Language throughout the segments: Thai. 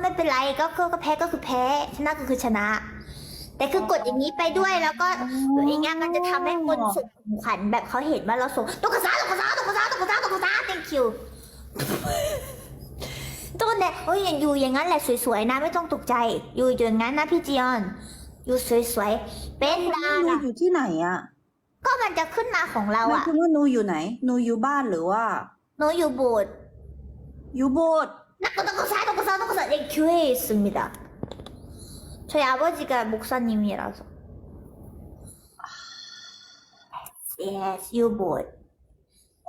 ไม่เป็นไรก็ก็ก็แพ้ก็คือแพ้ ชนะก็คือชนะ แต่คือกดอย่างนี้ไปด้วยแล้วก็อย่างเงี้ยมันจะทำให้คนส่งของขวัญแบบเขาเห็นว่าเราส่งตุ๊กตาตุ๊กตาตุ๊กตาตุ๊กตาตุ๊กตา thank you ตุ๊กตาโอ้ยอยู่อย่างนั้นแหละสวยๆนะไม่ต้องตกใจ อยู่อย่างนั้นนะพี่จียอน อยู่สวยๆเป็นดาหนูราอยู่ที่ไหนอะก็มันจะขึ้นมาของเราหมายอะถึงว่าหนูอยู่ไหนหนูอยู่บ้านหรือว่าหนูอยู่โบสถ์อยู่โบสถ์ 나ตุ๊กตาตุ๊กตาตุ๊กตา네 교회에 있습니다. 저희 아버지가 목사님이라서. Yes, you boy.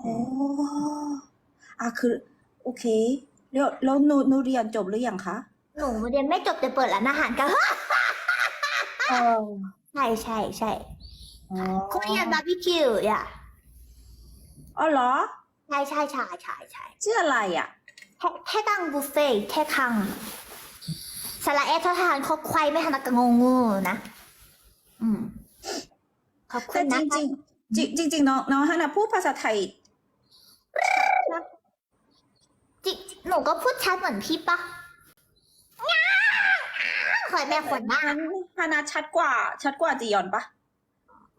อ๋ออ่ะคือโอเคแล้วแล้วหนูหนูเรียนจบหรือยังคะ หนูเรียนไม่จบแต่เปิดร้านอาหารกัน เออ ใช่ใช่ใช่ อ๋อ คุเรียนบาร์บีคิวอ่ะ อ๋อเหรอ ใช่ใช่ใช่ใช่ใช่ ชื่ออะไรอ่ะ แค่แค่กังบุฟเฟ่ต์แค่คังสาระเอททหารเขาควายไม่ทันกงงงูนะอืมขอบคุแต่ณจนะริงคะจริงๆจริงจริงๆน้องน้องฮานะพูดภาษาไทยจริงหนูก็พูดชัดเหมือนพี่ปะง่าขอยแม่ขวัญมากนั้นฮานะชัดกว่า ชัดกว่าจียอนปะ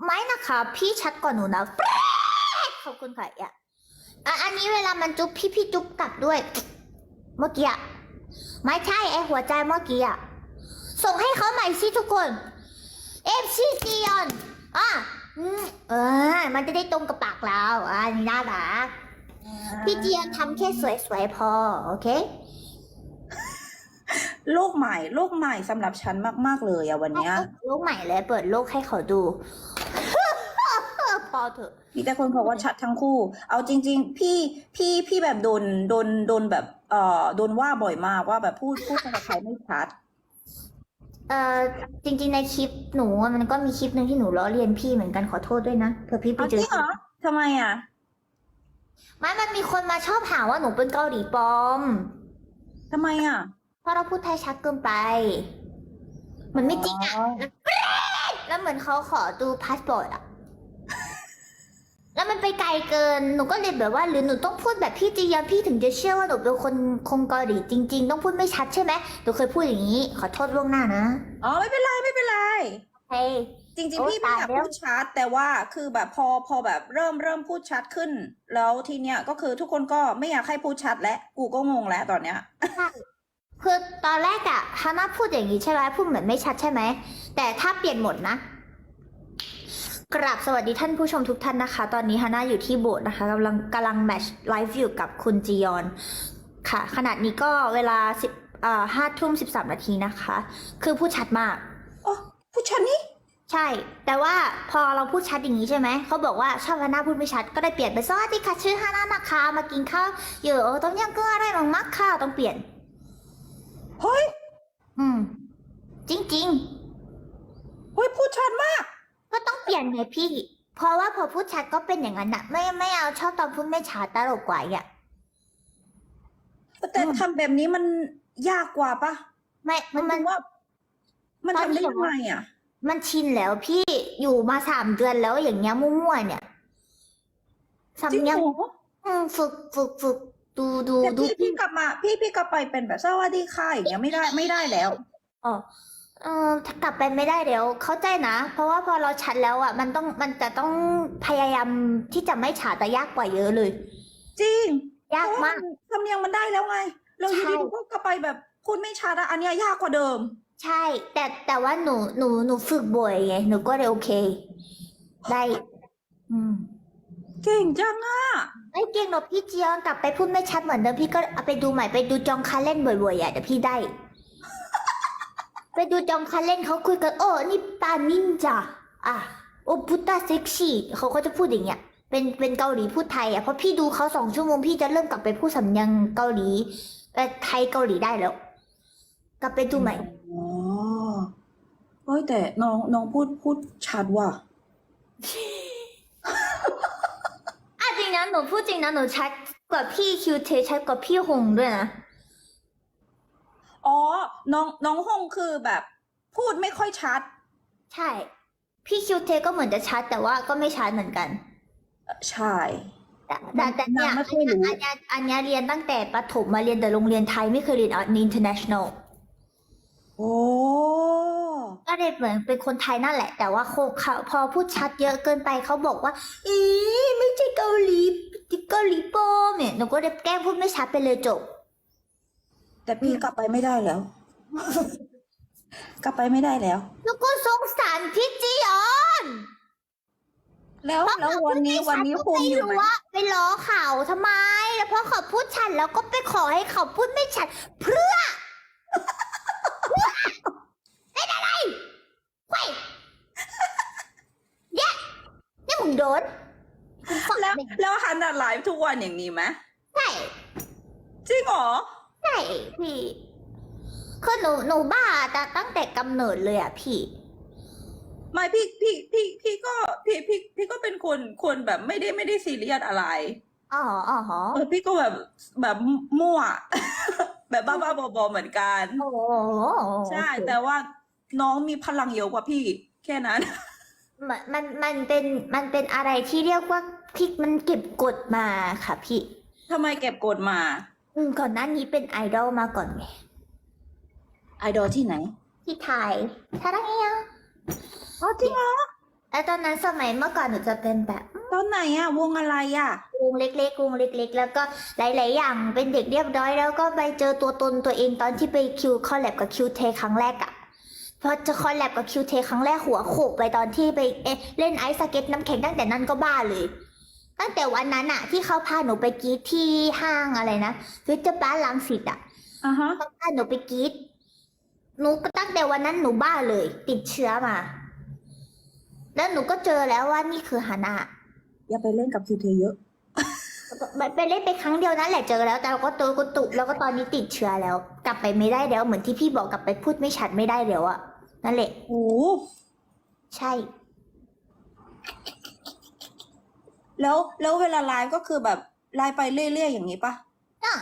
ไม่นะคะพี่ชัดกว่าหนูนะแปร๊ดขอบคุณค่ะอะอะอันนี้เวลามันจุ๊บพี่พี่จุ๊บกลับด้วย เมื่อกี้อะไม่ใช่ไอหัวใจเมื่อกี้อะส่งให้เขาใหม่สิทุกคนเอฟซีจียอนอะอืมเออ มันจะได้ตรงกับปากเราอะนี่น่ารักพี่เจียนทำแค่สวยๆพอ โอเค โลกใหม่ โลกใหม่สำหรับฉันมากๆเลยอะวันเนี้ยโลกใหม่เลย เปิดโลกให้เขาดู พอเถอะ มีแต่คนบอกว่าชัดทั้งคู่ เอาจริง ๆ พี่พี่พี่แบบโดนโดนโดนแบบ เอ่อโดนว่าบ่อยมากว่าแบบพูดพูดภาษาไทยไม่ชัด เอ่อจริงๆในคลิปหนูอะมันก็มีคลิปหนึ่งที่หนูล้อเลียนพี่เหมือนกันขอโทษด้วยนะเผื่อพี่ไปเอาเจจอริงเหรอทำไมอะ ไม่มันมีคนมาชอบหาว่าหนูเป็นเกาหลีปลอม ทำไมอะเพราะเราพูดไทยชัดเกินไป มันไม่จริงอะแล้วเหมือนเขาขอดูพาสปอร์ตอะ แล้วมันไปไกลเกิน หนูก็เลยแบบว่าหรือหนูต้องพูดแบบพี่จียอนพี่ถึงจะเชื่อว่าหนูเป็นคนคงเกาหลีจริง ๆ ต้องพูดไม่ชัดใช่ไหมหนูเคยพูดอย่างนี้ ขอโทษล่วงหน้านะอ๋อไม่เป็นไรไม่เป็นไร เฮ้ย จริงโอ้ๆพี่ไม่อยากตายแล้ว พูดชัดแต่ว่าคือแบบพอพอแบบเริ่มเริ่มพูดชัดขึ้น แล้วทีเนี้ยก็คือทุกคนก็ไม่อยากให้พูดชัดและกูก็งงแล้วตอนเนี้ย คือตอนแรกอะฮาน่าพูดอย่างนี้ใช่ไหมพูดเหมือนไม่ชัดใช่ไหมแต่ถ้าเปลี่ยนหมดนะ กราบสวัสดีท่านผู้ชมทุกท่านนะคะ ตอนนี้ฮาน่าอยู่ที่โบสถ์นะคะกำลังกำลังแมชไลฟ์อยู่กับคุณจียอนค่ะ ขนาดนี้ก็เวลาสิบอ่าห้าทุ่มสิบสามนาทีนะคะ คือพูดชัดมาก อ๋อพูดชัดนี่ใช่ แต่ว่าพอเราพูดชัดอย่างนี้ใช่ไหม เขาบอกว่าชอบฮาน่าพูดไม่ชัด ก็ได้เปลี่ยนเป็นสวัสดีค่ะชื่อฮาน่านะคะ มากินข้าวเยอะต้มยำกุ้งอะไรมังมักค่ะต้องเปลี่ยน เฮ้ย อืม จริงเฮ้ยพูดชัดมากๆ ก็ต้องเปลี่ยนไงพี่ เพราะว่าพอพูดชัดก็เป็นอย่างนั้นอะไม่ไม่เอาชอบตอนพูดไม่ชัดตลกกว่าอะแต่อืมทำแบบนี้มันยากกว่าปะไม่มันมันว่า มันตอนทำได้ที่ยังไงอะ มันชินแล้วพี่อยู่มาสามเดือนแล้วอย่างเงี้ยมั่วๆเนี่ยจริงสำเนียงเหรออืมฝึกฝึกฝึกดูดูแต่ดูพี่พี่กลับมา พี่พี่กลับไปเป็นแบบสวัสดีค่ะอย่างเงี้ยไม่ได้ไม่ได้แล้ว อ๋อ เออถ้ากลับไปไม่ได้เดี๋ยว เข้าใจนะ เพราะว่าพอเราชัดแล้วอะ มันต้องมันจะต้องพยายามที่จะไม่ฉาแต่ยากกว่าเยอะเลย จริงยากเพราะว่มากทำเนียงมันได้แล้วไง เราอยู่ใช่ดีๆก็กลับไปแบบพูดไม่ชัดอะอันเนี้ยยากกว่าเดิม ใช่ แต่แต่ว่าหนูหนูหนูฝึกบ่อยไงหนูก็เลยโอเค ได้ อืมเก่งจังอะไอ้ยเก่งหนบพี่เจียงกลับไปพูดไม่ชัดเหมือนเดิมพี่ก็เอาไปดูใหม่ไปดูจองคันเล่นบ่อยๆอะเดี๋ยวพี่ได้ ไปดูจองคันเล่นเขาคุยกันโอ้นี่ปานินจาอะโอ้พุตตาเซ็กซี่เขาก็จะพูดอย่างเงี้ยเป็นเป็นเกาหลีพูดไทยอะเพราะพี่ดูเขาสองชั่วโมงพี่จะเริ่มกลับไปพูดสำเนียงเกาหลีเอ่อไทยเกาหลีได้แล้ว กลับไปดูใหม่อ๋อเฮ้ยแต่น้องน้องพูดพูดชัดว่ะอะจริงนะหนูพูดจริงนะหนูชัดกว่าพี่คิวเทชัดกว่าพี่หงด้วยนะอ๋อ น้องน้องฮงคือแบบ พูดไม่ค่อยชัด ใช่ พี่คิวเทก็เหมือนจะชัดแต่ว่าก็ไม่ชัดเหมือนกัน ใช่ แต่แต่แต่แต่เนี่ยนางไม่ค่อยรู้อันเนี้ยอันเนี้ยเรียนตั้งแต่ประถมมาเรียนแต่โรงเรียนไทยไม่เคยเรียน international โอ้ก็เลยเหมือนเป็นคนไทยนั่นแหละ แต่ว่าโคเขาพอพูดชัดเยอะเกินไปเขาบอกว่า อีไม่ใช่เกาหลีเกาหลีโปมเนี่ยหนูก็เลยแกล้งพูดไม่ชัดไปเลยจบ แต่พี่กลับไปไม่ได้แล้ว กลับไปไม่ได้แล้ว แล้วก็สงสารพี่จีออนแล้วแล้ววันนี้วันนี้คุมอยู่ไหมไม่รู้ว่าไปล้อเขาทำไม แล้วพอเขาพูดชัดแล้วก็ไปขอให้เขาพูดไม่ชัดเพื่อเพื่อเป็นอะไรเว้ยเนี่ยเนี่ยมึงโดนมึงฟังแล้วไม่แล้วฮันน่ะไลฟ์ทุกวันอย่างนี้ไหมใช่จริงเหรอใช่พี่ คือหนูหนูบ้าแต่ตั้งแต่กำเนิดเลยอะพี่ ไม่พี่พี่พี่พี่ก็พี่พี่พี่ก็เป็นคนคนแบบไม่ได้ไม่ได้ซีเรียสอะไรอ๋ออ๋อฮะเออพี่ก็แบบแบบมั่ว แบบบ้าๆบอๆเหมือนกัน โอ้โหใช่ แต่ว่าน้องมีพลังเยอะกว่าพี่ แค่นั้น มันมันมันเป็นมันเป็นอะไรที่เรียกว่าพี่มันเก็บกดมาค่ะพี่ ทำไมเก็บกดมา อืมก่อนหน้านี้เป็นไอดอลมาก่อนไง ไอดอลที่ไหน ที่ไทยทาดังเอียอ๋อจริงเหรอแล้วตอนนั้นสมัยเมื่อก่อนหนูจะเป็นแบบตอนไหนอะวงอะไรอะวงเล็กๆวงเล็ก ๆ แล้วก็หลาย ๆ อย่างเป็นเด็กเรียบร้อย แล้วก็ไปเจอตัวตนตัวเองตอนที่ไปคิวคอลแลบกับคิวเทครั้งแรกอะพอจะคอลแลบกับคิวเทครั้งแรกหัวโขกไปตอนที่ไปเอ๊ะเล่นไอซ์สเก็ตน้ำแข็งตั้งแต่นั้นก็บ้าเลย ตั้งแต่วันนั้นอะที่เขาพาหนูไปกรีดที่ห้างอะไรนะฟิวเจอร์พาร์คลังสิตอะอะฮะเขาพาหนูไปกรีด หนูก็ตั้งแต่วันนั้นหนูบ้าเลย ติดเชื้อมา แล้วหนูก็เจอแล้วว่านี่คือฮานาอย่าไปเล่นกับคิวเทเยอะไปไปเล่นไปครั้งเดียวนั่นแหละเจอแล้ว แต่เราก็ตัวก็ตุแล้วก็ตอนนี้ติดเชื้อแล้ว กลับไปไม่ได้แล้ว เหมือนที่พี่บอกกลับไปพูดไม่ชัดไม่ได้แล้วอะนั่นแหละโอ้ใช่ แล้วแล้วเวลาไลฟ์ก็คือแบบไลฟ์ไปเรื่อยๆอย่างนี้ปะอะ